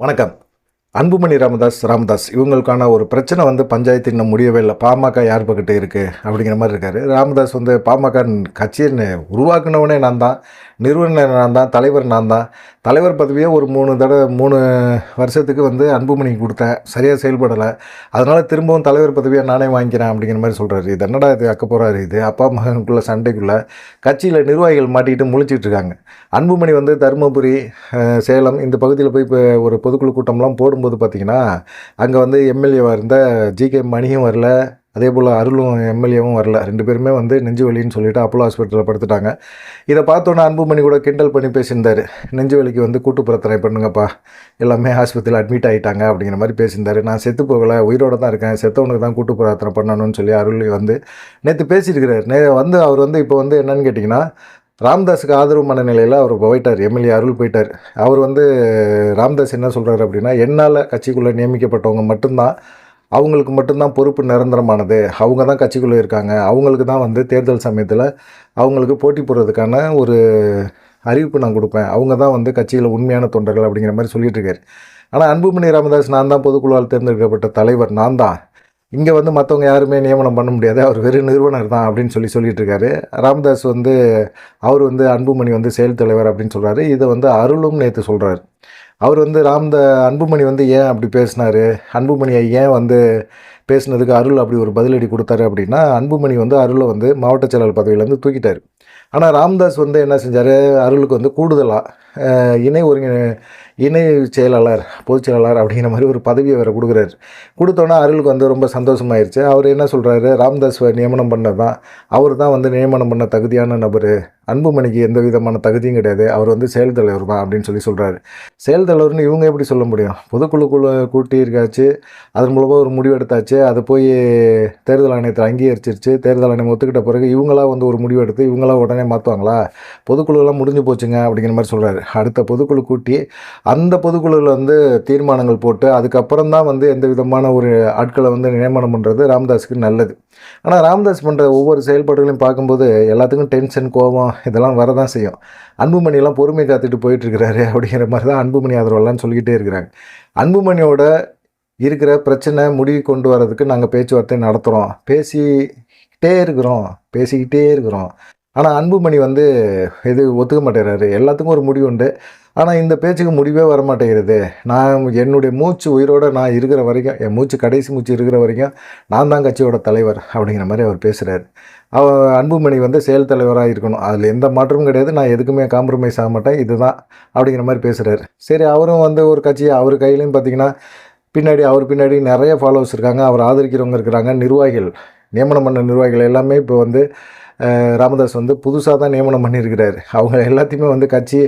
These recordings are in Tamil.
வணக்கம். அன்புமணி ராமதாஸ் ராமதாஸ் இவங்களுக்கான ஒரு பிரச்சனை வந்து பஞ்சாயத்து இன்னும் முடியவே இல்லை. பாமக யார் பக்கிட்ட இருக்குது அப்படிங்கிற மாதிரி இருக்காரு. ராமதாஸ் வந்து பாமக கட்சியை உருவாக்குனவனே நான் தான் நிறுவனர் நான் தான் தலைவர் நான் தான். தலைவர் பதவியே ஒரு மூணு தடவை மூணு வருஷத்துக்கு வந்து அன்புமணி கொடுத்தேன் சரியாக செயல்படலை. அதனால் திரும்பவும் தலைவர் பதவியை நானே வாங்கிக்கிறேன் அப்படிங்கிற மாதிரி சொல்கிறாரு இது என்னடா இது அக்க போகிறாரு இது? அப்பா மகனுக்குள்ள சண்டைக்குள்ளே கட்சியில் நிர்வாகிகள் மாட்டிக்கிட்டு முழிச்சிட்ருக்காங்க அன்புமணி வந்து தருமபுரி சேலம் இந்த பகுதியில் போய் இப்போ ஒரு பொதுக்குழு கூட்டம்லாம் போடும்போது பார்த்தீங்கன்னா அங்கே வந்து எம்எல்ஏவாக இருந்த ஜி கே மணியும் வரல. அதே போல் அருளும் எம்எல்ஏவும் வரல. ரெண்டு பேருமே வந்து நெஞ்சு வலின்னு சொல்லிட்டு அப்போலோ ஹாஸ்பிட்டலில் படுத்துட்டாங்க. இதை பார்த்தோன்னே அன்புமணி கூட கிண்டல் பண்ணி பேசியிருந்தார். நெஞ்சு வலிக்கு வந்து கூட்டு பிரச்சனை பண்ணுங்கப்பா. எல்லாமே ஆஸ்பத்திரியில் அட்மிட் ஆகிட்டாங்க அப்படிங்கிற மாதிரி பேசியிருந்தாரு. நான் செத்து போகலை உயிரோடு தான் இருக்கேன். செத்தவனுக்கு தான் கூட்டு பிரார்த்தனை பண்ணணும்னு சொல்லி அருள் வந்து நேற்று பேசியிருக்கிறார். நே வந்து அவர் வந்து இப்போ வந்து என்னன்னு கேட்டிங்கன்னா ராம்தாஸுக்கு ஆதரவு மனநிலையில் அவர் போயிட்டார். எம்எல்ஏ அருள் போயிட்டார். அவர் வந்து ராம்தாஸ் என்ன சொல்கிறாரு அப்படின்னா என்னால் கட்சிக்குள்ளே நியமிக்கப்பட்டவங்க மட்டும்தான் அவங்களுக்கு மட்டும்தான் பொறுப்பு நிரந்தரமானது. அவங்க தான் கட்சிக்குள்ளே இருக்காங்க. அவங்களுக்கு தான் வந்து தேர்தல் சமயத்தில் அவங்களுக்கு போட்டி போடுறதுக்கான ஒரு அறிவிப்பு நான் கொடுப்பேன். அவங்க தான் வந்து கட்சியில் உண்மையான தொண்டர்கள் அப்படிங்கிற மாதிரி சொல்லிகிட்டு இருக்காரு. ஆனால் அன்புமணி ராமதாஸ் நான் தான் பொதுக்குழுவால் தேர்ந்தெடுக்கப்பட்ட தலைவர். நான் தான். இங்கே வந்து மற்றவங்க யாருமே நியமனம் பண்ண முடியாது. அவர் வெறும் நிறுவனர் தான் அப்படின்னு சொல்லி சொல்லிட்டு இருக்காரு ராமதாஸ் வந்து அவர் வந்து அன்புமணி வந்து செயல் தலைவர் அப்படின்னு சொல்கிறாரு இதை வந்து அருளும் நேற்று சொல்கிறாரு அவர் வந்து ராம்த அன்புமணி வந்து ஏன் அப்படி பேசினாரு? அன்புமணியை ஏன் வந்து பேசுனதுக்கு அருள் அப்படி ஒரு பதிலடி கொடுத்தாரு அப்படின்னா அன்புமணி வந்து அருளை வந்து மாவட்ட செயலாளர் பதவியிலேருந்து தூக்கிட்டார். ஆனால் ராம்தாஸ் வந்து என்ன செஞ்சார்? அருளுக்கு வந்து கூடுதலாக இணை ஒருங்க இணை செயலாளர் பொதுச் செயலாளர் அப்படிங்கிற மாதிரி ஒரு பதவியை வேறு கொடுக்குறாரு. கொடுத்தோன்னே அருளுக்கு வந்து ரொம்ப சந்தோஷமாயிருச்சு. அவர் என்ன சொல்கிறாரு ராம்தாஸ் நியமனம் பண்ணது தான் அவர் தான் வந்து நியமனம் பண்ண தகுதியான நபர். அன்புமணிக்கு எந்த விதமான தகுதியும் கிடையாது. அவர் வந்து செயல் தலைவர் தான் அப்படின்னு சொல்லி சொல்கிறாரு செயல் தலைவர்னு இவங்க எப்படி சொல்ல முடியும்? பொதுக்குழுக்குள்ள கூட்டி இருக்காச்சு அதன் மூலமாக ஒரு முடிவு எடுத்தாச்சு. அதை போய் தேர்தல் ஆணையத்தை அங்கீகரிச்சிருச்சு. தேர்தல் ஆணையம் ஒத்துக்கிட்ட பிறகு இவங்களாம் வந்து ஒரு முடிவு எடுத்து உடனே மாற்றுவாங்களா பொதுக்குழுலாம் முடிஞ்சு போச்சுங்க அப்படிங்கிற மாதிரி சொல்கிறாரு அடுத்த பொதுக்குழு கூட்டி அந்த பொதுக்குழுவில் வந்து தீர்மானங்கள் போட்டு அதுக்கப்புறம் தான் வந்து எந்த விதமான ஒரு ஆட்களை வந்து நியமனம் பண்ணுறது ராமதாஸுக்கு நல்லது. ஆனால் ராமதாஸ் பண்ணுற ஒவ்வொரு செயல்பாடுகளையும் பார்க்கும்போது எல்லாத்துக்கும் டென்ஷன் கோபம் இதெல்லாம் வரதான் செய்யும். அன்புமணியெல்லாம் பொறுமை காத்துட்டு போயிட்டுருக்கிறாரு அப்படிங்கிற மாதிரி தான் அன்புமணி ஆதரவெல்லாம் சொல்லிக்கிட்டே இருக்கிறாங்க. அன்புமணியோட இருக்கிற பிரச்சனை முடிவு கொண்டு வரதுக்கு நாங்கள் பேச்சுவார்த்தை நடத்துகிறோம் பேசிக்கிட்டே இருக்கிறோம். பேசிக்கிட்டே இருக்கிறோம். ஆனால் அன்புமணி வந்து இது ஒத்துக்க மாட்டேறாரு. எல்லாத்துக்கும் ஒரு முடிவு உண்டு ஆனால் இந்த பேச்சுக்கு முடிவே வர மாட்டேங்கிறது நான் என்னுடைய மூச்சு உயிரோடு நான் இருக்கிற வரைக்கும் என் மூச்சு கடைசி மூச்சு இருக்கிற வரைக்கும் நான் தான் கட்சியோட தலைவர் அப்படிங்கிற மாதிரி அவர் பேசுகிறார் அவர் அன்புமணி வந்து செயல் தலைவராக இருக்கணும். அதில் எந்த மாற்றமும் கிடையாது. நான் எதுக்குமே காம்ப்ரமைஸ் ஆக மாட்டேன். இதுதான் அப்படிங்கிற மாதிரி பேசுகிறார் சரி அவரும் வந்து ஒரு கட்சி அவர் கையிலையும் பார்த்தீங்கன்னா பின்னாடி அவர் பின்னாடி நிறைய ஃபாலோவர்ஸ் இருக்காங்க. அவர் ஆதரிக்கிறவங்க இருக்கிறாங்க. நிர்வாகிகள் நியமனம் பண்ண நிர்வாகிகள் எல்லாமே இப்போ வந்து ராமதாஸ் வந்து புதுசாக தான் நியமனம் பண்ணியிருக்கிறாரு. அவங்க எல்லாத்தையுமே வந்து கட்சி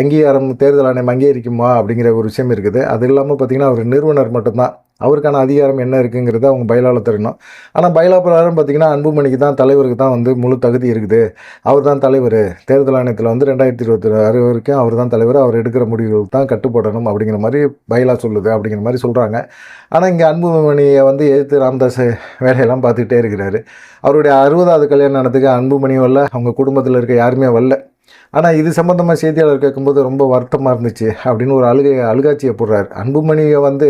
அங்கீகாரம் தேர்தல் ஆணையம் அங்கீகரிக்குமா அப்படிங்கிற ஒரு விஷயம் இருக்குது. அது இல்லாமல் பார்த்தீங்கன்னா அவர் நிறுவனர் மட்டும்தான். அவருக்கான அதிகாரம் என்ன இருக்குங்கிறத அவங்க பயிலாவில் தெரியணும் ஆனால் பயிலா பிரகாரம் பார்த்தீங்கன்னா அன்புமணிக்கு தான் தலைவருக்கு தான் வந்து முழு தகுதி இருக்குது. அவர் தான் தலைவர். தேர்தல் ஆணையத்தில் வந்து ரெண்டாயிரத்தி இருபத்தி ஆறு வரைக்கும் அவர் தான் தலைவர். அவர் எடுக்கிற முடிவுகள் தான் கட்டுப்படணும் அப்படிங்கிற மாதிரி பயிலா சொல்லுது அப்படிங்கிற மாதிரி சொல்கிறாங்க ஆனால் இங்கே அன்புமணியை வந்து எதிர்த்து ராமதாஸ் வேலையெல்லாம் பார்த்துக்கிட்டே இருக்கிறாரு. அவருடைய அறுபதாவது கல்யாணத்துக்கு அன்புமணியும் வரல. அவங்க குடும்பத்தில் இருக்க யாருமே வரல. ஆனால் இது சம்மந்தமாக செய்தியாளர் கேட்கும்போது ரொம்ப வருத்தமாக இருந்துச்சு அப்படின்னு ஒரு அழுகை அழுகாட்சியை போடுறாரு. அன்புமணியை வந்து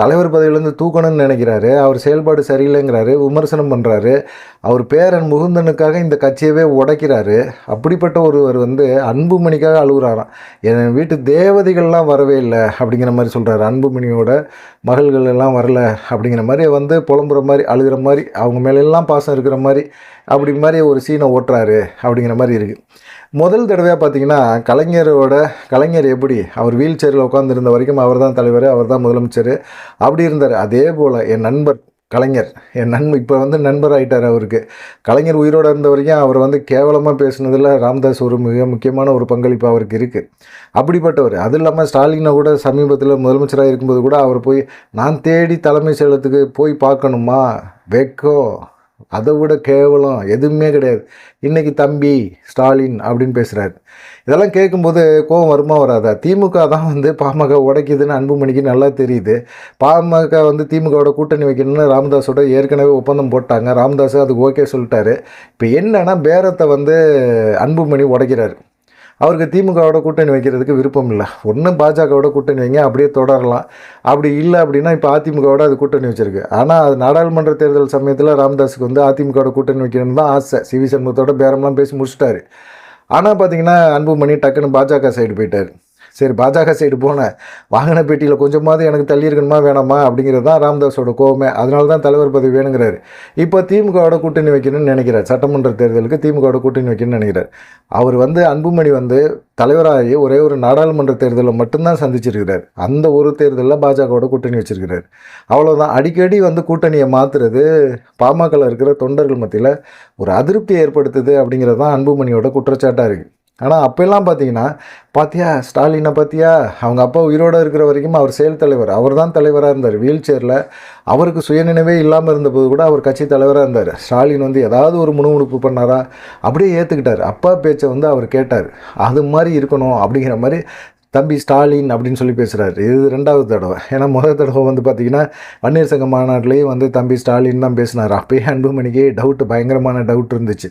தலைவர் பதவியிலேருந்து தூக்கணும்னு நினைக்கிறாரு. அவர் செயல்பாடு சரியில்லைங்கிறாரு விமர்சனம் பண்ணுறாரு அவர் பேரன் முகுந்தனுக்காக இந்த கட்சியவே உடைக்கிறாரு. அப்படிப்பட்ட ஒருவர் வந்து அன்புமணிக்காக அழுகுறாராம். என் வீட்டு தேவதைகள்லாம் வரவே இல்லை அப்படிங்கிற மாதிரி சொல்கிறாரு அன்புமணியோட மகள்கள் எல்லாம் வரல அப்படிங்கிற மாதிரி வந்து புலம்புற மாதிரி அழுகிற மாதிரி அவங்க மேலெல்லாம் பாசம் இருக்கிற மாதிரி அப்படி மாதிரி ஒரு சீனை ஓட்டுறாரு அப்படிங்கிற மாதிரி இருக்குது முதல் தடவையாக பார்த்தீங்கன்னா கலைஞரோட கலைஞர் எப்படி அவர் வீல் சேரில் உட்காந்துருந்த வரைக்கும் அவர் தான் தலைவர் அவர் தான் முதலமைச்சர். அப்படி இருந்தார். அதே போல் என் நண்பர் கலைஞர் என் நண்பர் இப்போ வந்து நண்பர் ஆகிட்டார் அவருக்கு. கலைஞர் உயிரோடு இருந்த வரைக்கும் அவர் வந்து கேவலமாக பேசுனதில் ராம்தாஸ் ஒரு மிக முக்கியமான ஒரு பங்களிப்பு அவருக்கு இருக்குது அப்படிப்பட்டவர். அது இல்லாமல் ஸ்டாலினை கூட சமீபத்தில் முதலமைச்சராக இருக்கும்போது கூட அவர் போய் நான் தேடி தலைமை செயலத்துக்கு போய் பார்க்கணுமா? வெக்கோ? அதை விட கேவலம் எதுவுமே கிடையாது. இன்றைக்கி தம்பி ஸ்டாலின் அப்படின்னு பேசுகிறாரு இதெல்லாம் கேட்கும்போது கோவம் வருமா வராதா? திமுக தான் வந்து பாமக உடைக்குதுன்னு அன்புமணிக்கு நல்லா தெரியுது. பாமக வந்து திமுகவோட கூட்டணி வைக்கணும்னு ராமதாஸோட ஏற்கனவே ஒப்பந்தம் போட்டாங்க. ராமதாஸ் அதுக்கு ஓகே சொல்லிட்டாரு. இப்போ என்னன்னா பேரத்தை வந்து அன்புமணி உடைக்கிறாரு. அவருக்கு திமுகவோட கூட்டணி வைக்கிறதுக்கு விருப்பம் இல்லை. ஒன்றும் பாஜகவோட கூட்டணி வைங்க அப்படியே தொடரலாம். அப்படி இல்லை அப்படின்னா இப்போ அதிமுகவோட அது கூட்டணி வச்சிருக்கு. ஆனால் அது நாடாளுமன்ற தேர்தல் சமயத்தில் ராமதாஸுக்கு வந்து அதிமுகவோட கூட்டணி வைக்கணும்னு தான் ஆசை. சிவி சண்முகத்தோட பேரம்லாம் பேசி முடிச்சிட்டாரு. ஆனால் பார்த்தீங்கன்னா அன்புமணி டக்குன்னு பாஜக சைடு போயிட்டார். சரி பாஜக சைடு போனேன் வாகன பெட்டியில் கொஞ்சமாவது எனக்கு தள்ளி இருக்கணுமா வேணாமா? அப்படிங்கிறது தான் ராம்தாஸோட கோவமே அதனால தான் தலைவர் பதவி வேணுங்கிறாரு. இப்போ திமுகவோட கூட்டணி வைக்கணும்னு நினைக்கிறார். சட்டமன்ற தேர்தலுக்கு திமுகவோட கூட்டணி வைக்கணும்னு நினைக்கிறார். அவர் வந்து அன்புமணி வந்து தலைவராகி ஒரே ஒரு நாடாளுமன்ற தேர்தலில் மட்டும்தான் சந்திச்சிருக்கிறார். அந்த ஒரு தேர்தலில் பாஜகவோட கூட்டணி வச்சிருக்கிறார். அவ்வளோதான் அடிக்கடி வந்து கூட்டணியை மாற்றுறது பாமகவில் இருக்கிற தொண்டர்கள் மத்தியில் ஒரு அதிருப்தியை ஏற்படுத்துது அப்படிங்கிறது தான் அன்புமணியோட குற்றச்சாட்டாக இருக்குது ஆனால் அப்போல்லாம் பார்த்தீங்கன்னா பார்த்தியா ஸ்டாலினை பார்த்தியா அவங்க அப்பா உயிரோடு இருக்கிற வரைக்கும் அவர் செயல் தலைவர் அவர் தான் தலைவராக இருந்தார். வீல் சேரில் அவருக்கு சுயநினைவே இல்லாமல் இருந்தபோது கூட அவர் கட்சி தலைவராக இருந்தார். ஸ்டாலின் வந்து ஏதாவது ஒரு முணுமுணுப்பு பண்ணாரா? அப்படியே ஏற்றுக்கிட்டார் அப்பா பேச்சை வந்து அவர் கேட்டார். அது மாதிரி இருக்கணும் அப்படிங்கிற மாதிரி தம்பி ஸ்டாலின் அப்படின்னு சொல்லி பேசுகிறாரு இது ரெண்டாவது தடவை. ஏன்னா முதல் தடவை வந்து பார்த்திங்கன்னா வன்னியர் சங்க மாநாட்டிலேயும் வந்து தம்பி ஸ்டாலின் தான் பேசினார். அப்பயே அன்புமணிக்கு டவுட்டு பயங்கரமான டவுட் இருந்துச்சு.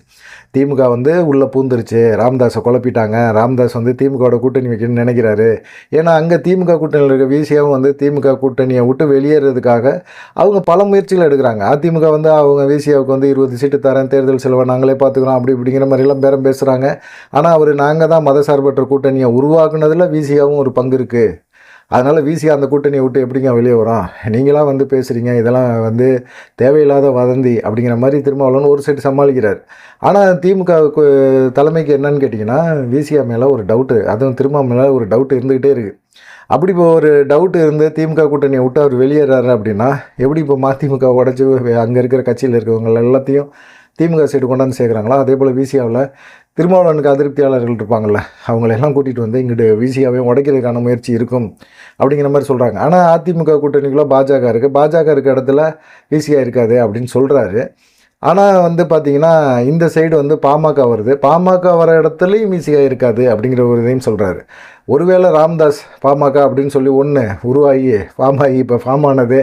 திமுக வந்து உள்ளே பூந்துருச்சு. ராம்தாஸை குழப்பிட்டாங்க. ராம்தாஸ் வந்து திமுகவோட கூட்டணி வைக்கணும்னு நினைக்கிறாரு. ஏன்னா அங்கே திமுக கூட்டணியில் இருக்க விசியாவும் வந்து திமுக கூட்டணியை விட்டு வெளியேறதுக்காக அவங்க பல முயற்சிகள் எடுக்கிறாங்க. அதிமுக வந்து அவங்க விசியாவுக்கு வந்து இருபது சீட்டு தரேன் தேர்தல் செலவை நாங்களே பார்த்துக்குறோம் அப்படி இப்படிங்கிற மாதிரிலாம் பேரம் பேசுகிறாங்க ஆனால் அவர் நாங்கள் தான் மதசார்பற்ற கூட்டணியை உருவாக்குனதில் விசியாவும் ஒரு பங்கு இருக்குது அதனால் விசி அந்த கூட்டணியை விட்டு எப்படிங்க வெளியே வரும் நீங்களாம் வந்து பேசுகிறீங்க இதெல்லாம் வந்து தேவையில்லாத வதந்தி அப்படிங்கிற மாதிரி திருமாவளவன் ஒரு சைடு சமாளிக்கிறார். ஆனால் திமுக தலைமைக்கு என்னன்னு கேட்டிங்கன்னா விசிஆ மேலே ஒரு டவுட்டு அதுவும் திருமா மேலே ஒரு டவுட் இருந்துக்கிட்டே இருக்குது அப்படி இப்போ ஒரு டவுட் இருந்து திமுக கூட்டணியை விட்டு அவர் வெளியேறாரு அப்படின்னா எப்படி இப்போ மதிமுக உடச்சி அங்கே இருக்கிற கட்சியில் இருக்கிறவங்க எல்லாத்தையும் திமுக சைடு கொண்டாந்து சேர்க்குறாங்களோ? அதே போல் விசிஆவில் திருமாவளவனுக்கு அதிருப்தியாளர்கள் இருப்பாங்கள்ல அவங்களெல்லாம் கூட்டிகிட்டு வந்து இங்கிட்டு விசியாவே உடைக்கிறதுக்கான முயற்சி இருக்கும் அப்படிங்கிற மாதிரி சொல்கிறாங்க ஆனால் அதிமுக கூட்டணிக்குள்ளே பாஜக இருக்குது பாஜக இருக்க இடத்துல விசியா இருக்காது அப்படின்னு சொல்கிறாரு ஆனால் வந்து பார்த்திங்கன்னா இந்த சைடு வந்து பாமக வருது. பாமக வர இடத்துலையும் ஈஸியாக இருக்காது அப்படிங்கிற ஒரு இதையும் சொல்கிறாரு ஒருவேளை ராம்தாஸ் பாமக அப்படின்னு சொல்லி ஒன்று உருவாகி ஃபார்ம் ஆகி இப்போ ஃபார்ம் ஆனது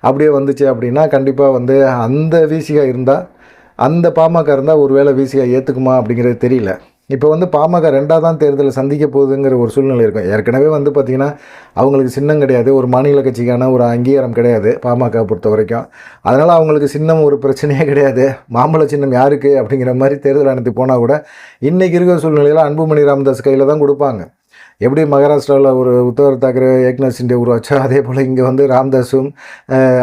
அப்படியே வந்துச்சு அப்படின்னா கண்டிப்பாக வந்து அந்த வீசியாக இருந்தால் அந்த பாமக இருந்தால் ஒருவேளை விசிஐ ஏற்றுக்குமா அப்படிங்கிறது தெரியல. இப்போ வந்து பாமக ரெண்டாக தான் தேர்தலை சந்திக்க போகுதுங்கிற ஒரு சூழ்நிலை இருக்கும். ஏற்கனவே வந்து பார்த்திங்கன்னா அவங்களுக்கு சின்னம் கிடையாது. ஒரு மாநில கட்சிக்கான ஒரு அங்கீகாரம் கிடையாது பாமக பொறுத்த வரைக்கும். அதனால் அவங்களுக்கு சின்னம் ஒரு பிரச்சனையே கிடையாது. மாம்பழ சின்னம் யாருக்கு அப்படிங்கிற மாதிரி தேர்தல் அனுப்பி போனால் கூட இன்றைக்கி இருக்கிற சூழ்நிலையில் அன்புமணி ராமதாஸ் கையில் தான் கொடுப்பாங்க. எப்படி மகாராஷ்டிராவில் ஒரு உத்தவர் தாக்கரே ஏக்நாத் சிண்டே உருவாச்சோ அதே போல் இங்கே வந்து ராமதாஸும்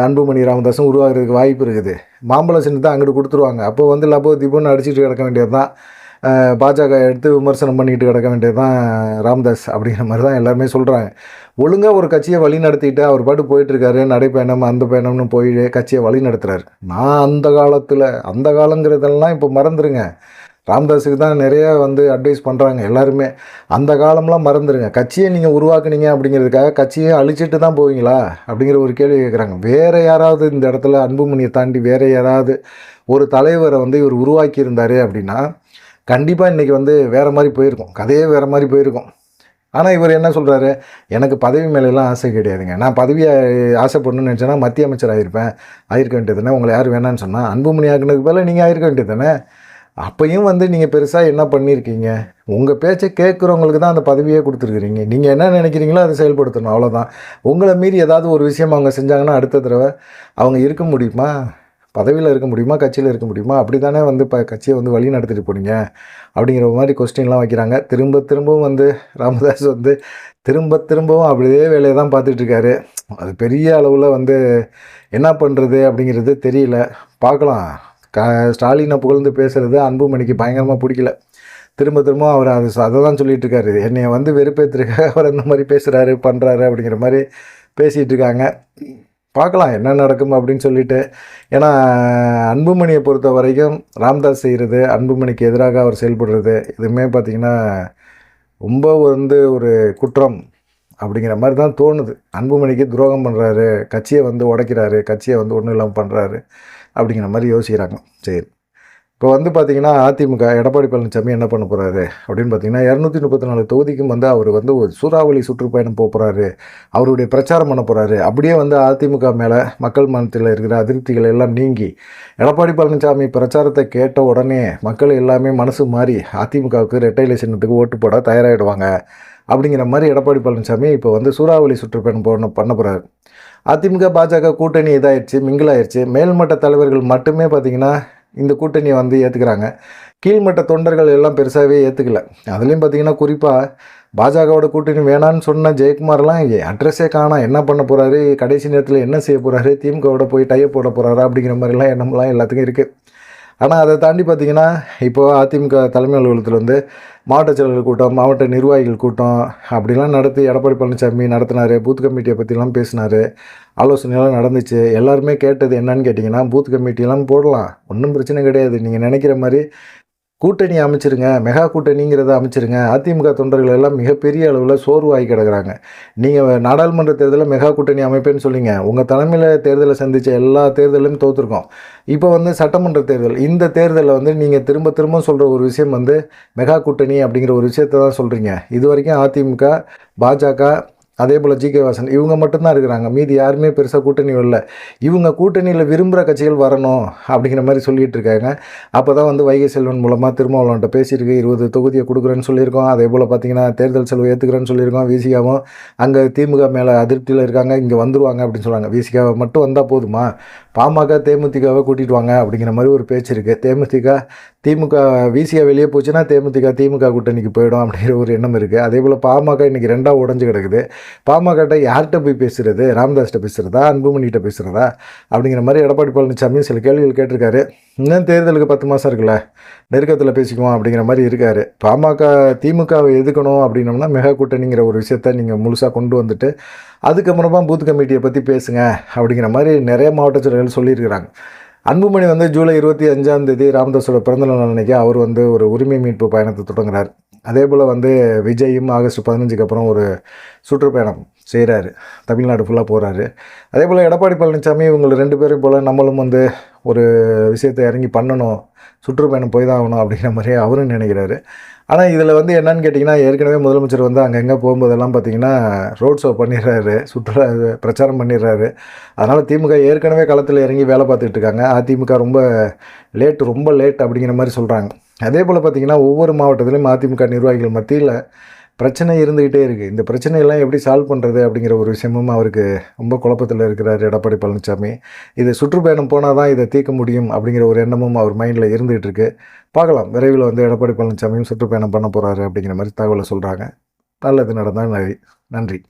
அன்புமணி ராமதாஸும் உருவாகிறதுக்கு வாய்ப்பு இருக்குது. மாம்பழ சின்னத்தை அங்கிட்டு கொடுத்துருவாங்க. அப்போ வந்து லபோ தீபம்னு அடிச்சிட்டு கிடக்க வேண்டியது தான் பாஜக எடுத்து விமர்சனம் பண்ணிட்டு கிடக்க வேண்டியது தான் ராம்தாஸ் அப்படிங்கிற மாதிரி தான் எல்லாருமே சொல்கிறாங்க ஒழுங்காக ஒரு கட்சியை வழி நடத்திட்டு அவர் பாட்டு போயிட்டுருக்காரு நடைப்பயணம் அந்த பயணம்னு போய் கட்சியை வழி நடத்துகிறாரு நான் அந்த காலத்தில் அந்த காலங்கிறதெல்லாம் இப்போ மறந்துடுங்க ராம்தாஸுக்கு தான் நிறைய வந்து அட்வைஸ் பண்ணுறாங்க எல்லாருமே. அந்த காலம்லாம் மறந்துடுங்க கட்சியை நீங்கள் உருவாக்குனீங்க அப்படிங்கிறதுக்காக கட்சியை அழிச்சிட்டு தான் போவீங்களா? அப்படிங்கிற ஒரு கேள்வி கேட்குறாங்க வேறு யாராவது இந்த இடத்துல அன்புமணியை தாண்டி வேறு யாராவது ஒரு தலைவரை வந்து இவர் உருவாக்கியிருந்தார் அப்படின்னா கண்டிப்பாக இன்றைக்கி வந்து வேறு மாதிரி போயிருக்கும். கதையே வேறு மாதிரி போயிருக்கும். ஆனால் இவர் என்ன சொல்கிறாரு எனக்கு பதவி மேலெல்லாம் ஆசை கிடையாதுங்க. நான் பதவியை ஆசைப்படணும்னு நினச்சேன்னா மத்திய அமைச்சர் ஆகிருப்பேன் ஆயிருக்க வேண்டியது தானே? உங்களை யார் வேணான்னு சொன்னால் அன்புமணி ஆக்குனதுக்கு பதிலாக நீங்கள் ஆயிருக்க வேண்டியது தானே? அப்பையும் வந்து நீங்கள் பெருசாக என்ன பண்ணியிருக்கீங்க உங்கள் பேச்சை கேட்குறவங்களுக்கு தான் அந்த பதவியே கொடுத்துருக்குறீங்க. நீங்கள் என்ன நினைக்கிறீங்களோ அதை செயல்படுத்தணும். அவ்வளோதான் உங்களை மீறி ஏதாவது ஒரு விஷயம் அவங்க செஞ்சாங்கன்னா அடுத்த தடவை அவங்க இருக்க முடியுமா? பதவியில் இருக்க முடியுமா? கட்சியில் இருக்க முடியுமா? அப்படி தானே வந்து இப்போ கட்சியை வந்து வழி நடத்திட்டு போனீங்க. அப்படிங்கிற மாதிரி கொஸ்டின்லாம் வைக்கிறாங்க. திரும்ப திரும்பவும் வந்து ராமதாஸ் வந்து திரும்ப திரும்பவும் அப்படியே வேலையை தான் பார்த்துட்ருக்காரு அது பெரிய அளவில் வந்து என்ன பண்ணுறது அப்படிங்கிறது தெரியல. பார்க்கலாம். க ஸ்டாலினை புகழ்ந்து பேசுகிறது அன்புமணிக்கு பயங்கரமாக பிடிக்கல. திரும்ப திரும்ப அவர் அது அதை தான் சொல்லிட்டு இருக்காரு. என்னை வந்து வெறுப்பேற்றிருக்க அவர் அந்த மாதிரி பேசுகிறாரு பண்ணுறாரு அப்படிங்கிற மாதிரி பேசிகிட்டு இருக்காங்க. பார்க்கலாம் என்ன நடக்கும் அப்படின்னு சொல்லிட்டு. ஏன்னா அன்புமணியை பொறுத்த வரைக்கும் ராம்தாஸ் செய்கிறது அன்புமணிக்கு எதிராக அவர் செயல்படுறது இதுவுமே பார்த்திங்கன்னா ரொம்ப வந்து ஒரு குற்றம். அப்படிங்கிற மாதிரி தான் தோணுது. அன்புமணிக்கு துரோகம் பண்ணுறாரு கட்சியை வந்து உடைக்கிறாரு கட்சியை வந்து ஒன்றும் இல்லாமல் பண்ணுறாரு அப்படிங்கிற மாதிரி யோசிக்கிறாங்க. சரி. இப்போ வந்து பார்த்திங்கன்னா அதிமுக எடப்பாடி பழனிசாமி என்ன பண்ண போகிறாரு அப்படின்னு பார்த்தீங்கன்னா இரநூத்தி முப்பத்தி நாலு தொகுதிக்கும் வந்து அவர் வந்து ஒரு சூறாவளி சுற்றுப்பயணம் போக போகிறாரு அவருடைய பிரச்சாரம் பண்ண போகிறாரு அப்படியே வந்து அதிமுக மேலே மக்கள் மனத்தில் இருக்கிற அதிருப்திகள் எல்லாம் நீங்கி எடப்பாடி பழனிசாமி பிரச்சாரத்தை கேட்ட உடனே மக்கள் எல்லாமே மனசு மாறி அதிமுகவுக்கு ரெட்டைலேஷனுக்கு சின்னத்துக்கு ஓட்டு போட தயாராகிடுவாங்க அப்படிங்கிற மாதிரி எடப்பாடி பழனிசாமி இப்போ வந்து சூறாவளி சுற்றுப்பயணம் போன பண்ண போகிறாரு அதிமுக பாஜக கூட்டணி இதாகிடுச்சு மிங்கிலாயிருச்சு. மேல்மட்ட தலைவர்கள் மட்டுமே பார்த்திங்கன்னா இந்த கூட்டணியை வந்து ஏற்றுக்கிறாங்க கீழ்மட்ட தொண்டர்கள் எல்லாம் பெருசாகவே ஏற்றுக்கல அதுலேயும் பார்த்தீங்கன்னா குறிப்பாக பாஜகவோட கூட்டணி வேணான்னு சொன்ன ஜெயக்குமார்லாம் அட்ரஸே காணாம் என்ன பண்ண போகிறாரு கடைசி நேரத்தில் என்ன செய்ய போகிறாரு திமுகவோட போய் டைய போட போகிறாரா அப்படிங்கிற மாதிரிலாம் எண்ணம்லாம் எல்லாத்துக்கும் இருக்குது ஆனால் அதை தாண்டி பார்த்திங்கன்னா இப்போது அதிமுக தலைமை அலுவலகத்தில் வந்து மாவட்ட செயலர்கள் கூட்டம் மாவட்ட நிர்வாகிகள் கூட்டம் அப்படிலாம் நடத்தி எடப்பாடி பழனிசாமி நடத்தினார் பூத் கமிட்டியை பற்றிலாம் பேசினார் ஆலோசனைலாம் நடந்துச்சு. எல்லாருமே கேட்டது என்னன்னு கேட்டிங்கன்னா பூத் கமிட்டிலாம் போடலாம். ஒன்றும் பிரச்சனை கிடையாது. நீங்கள் நினைக்கிற மாதிரி கூட்டணி அமைச்சிருங்க மெகா கூட்டணிங்கிறத அமைச்சிருங்க. அதிமுக தொண்டர்கள் எல்லாம் மிகப்பெரிய அளவில் சோர்வாகி கிடக்குறாங்க. நீங்கள் நாடாளுமன்ற தேர்தலில் மெகா கூட்டணி அமைப்பேன்னு சொல்லிங்க. உங்கள் தலைமையில் தேர்தலை சந்தித்த எல்லா தேர்தலையும் தோற்றுருக்கோம் இப்போ வந்து சட்டமன்ற தேர்தல். இந்த தேர்தலில் வந்து நீங்கள் திரும்ப திரும்ப சொல்கிற ஒரு விஷயம் வந்து மெகா கூட்டணி அப்படிங்கிற ஒரு விஷயத்தை தான் சொல்கிறீங்க இது வரைக்கும் அதிமுக பாஜக அதே போல் ஜி கே வாசன் இவங்க மட்டும்தான் இருக்கிறாங்க. மீதி யாருமே பெருசாக கூட்டணி இல்லை இவங்க கூட்டணியில் விரும்புகிற கட்சிகள் வரணும் அப்படிங்கிற மாதிரி சொல்லிகிட்டு இருக்காங்க. அப்போ தான் வந்து வைகை செல்வன் மூலமாக திருமாவளவன்ட்ட பேசியிருக்கு. இருபது தொகுதியை கொடுக்குறேன்னு சொல்லியிருக்கோம். அதே போல் பார்த்தீங்கன்னா தேர்தல் செலவு ஏற்றுக்கிறேன்னு சொல்லியிருக்கோம். விசிகாவும் அங்கே திமுக மேலே அதிருப்தியில் இருக்காங்க. இங்கே வந்துருவாங்க அப்படின்னு சொல்லுவாங்க விசிகாவை மட்டும் வந்தால் போதுமா? பாமக தேமுதிகவை கூட்டிகிட்டு வாங்க அப்படிங்கிற மாதிரி ஒரு பேச்சு இருக்குது தேமுதிக திமுக விசிகா வெளியே போச்சுன்னா தேமுதிக திமுக கூட்டணிக்கு போயிடும் அப்படிங்கிற ஒரு எண்ணம் இருக்குது அதே போல் பாமக இன்றைக்கி ரெண்டாக உடஞ்சு கிடக்குது. பாமகட்ட யார்கிட்ட போய் பேசுகிறது ராமதாஸ்கிட்ட பேசுகிறதா அன்புமணிகிட்ட பேசுகிறதா அப்படிங்கிற மாதிரி எடப்பாடி பழனிசாமி சில கேள்விகள் கேட்டிருக்காரு. இன்னும் தேர்தலுக்கு பத்து மாதம் இருக்குல்ல நெருக்கத்தில் பேசிக்குவோம் அப்படிங்கிற மாதிரி இருக்கார். பாமக திமுகவை எதுக்கணும் அப்படின்னோம்னா மெகா கூட்டணிங்கிற ஒரு விஷயத்த நீங்கள் முழுசாக கொண்டு வந்துட்டு அதுக்கப்புறமா பூத் கமிட்டியை பற்றி பேசுங்க அப்படிங்கிற மாதிரி நிறைய மாவட்ட செயலர்கள் சொல்லியிருக்கிறாங்க. அன்புமணி வந்து ஜூலை இருபத்தி அஞ்சாம் தேதி ராமதாஸோட பிறந்தநாள் அன்னைக்கு அவர் வந்து ஒரு உரிமை மீட்பு பயணத்தை தொடங்குறார். அதே போல் வந்து விஜயும் ஆகஸ்ட் பதினஞ்சுக்கு அப்புறம் ஒரு சுற்றுப்பயணம் செய்கிறாரு தமிழ்நாடு ஃபுல்லாக போகிறாரு அதே போல் எடப்பாடி பழனிசாமி இவங்க ரெண்டு பேரும் போல் நம்மளும் வந்து ஒரு விஷயத்தை இறங்கி பண்ணணும் சுற்றுப்பயணம் போய் தான் ஆகணும் அப்படிங்கிற மாதிரியே அவரும் நினைக்கிறாரு. ஆனால் இதில் வந்து என்னன்னு கேட்டிங்கன்னா ஏற்கனவே முதலமைச்சர் வந்து அங்கங்கே போகும்போதெல்லாம் பார்த்தீங்கன்னா ரோட் ஷோ பண்ணிடுறாரு சுற்றுலா பிரச்சாரம் பண்ணிடுறாரு. அதனால் திமுக ஏற்கனவே களத்தில் இறங்கி வேலை பார்த்துட்டு இருக்காங்க. அதிமுக ரொம்ப லேட் ரொம்ப லேட் அப்படிங்கிற மாதிரி சொல்கிறாங்க அதே போல் பார்த்திங்கன்னா ஒவ்வொரு மாவட்டத்திலையும் அதிமுக நிர்வாகிகள் மத்தியில் பிரச்சனை இருந்துக்கிட்டே இருக்குது இந்த பிரச்சனையெல்லாம் எப்படி சால்வ் பண்ணுறது அப்படிங்கிற ஒரு விஷயமும் அவருக்கு ரொம்ப குழப்பத்தில் இருக்கிறார் எடப்பாடி பழனிசாமி இது சுற்றுப்பயணம் போனால் தான் இதை தீர்க்க முடியும் அப்படிங்கிற ஒரு எண்ணமும் அவர் மைண்டில் இருந்துகிட்டு இருக்கு. பார்க்கலாம் விரைவில் வந்து எடப்பாடி பழனிசாமியும் சுற்றுப்பயணம் பண்ண போகிறாரு அப்படிங்கிற மாதிரி தகவலை சொல்கிறாங்க நல்லது நடந்தால் நன்றி நன்றி.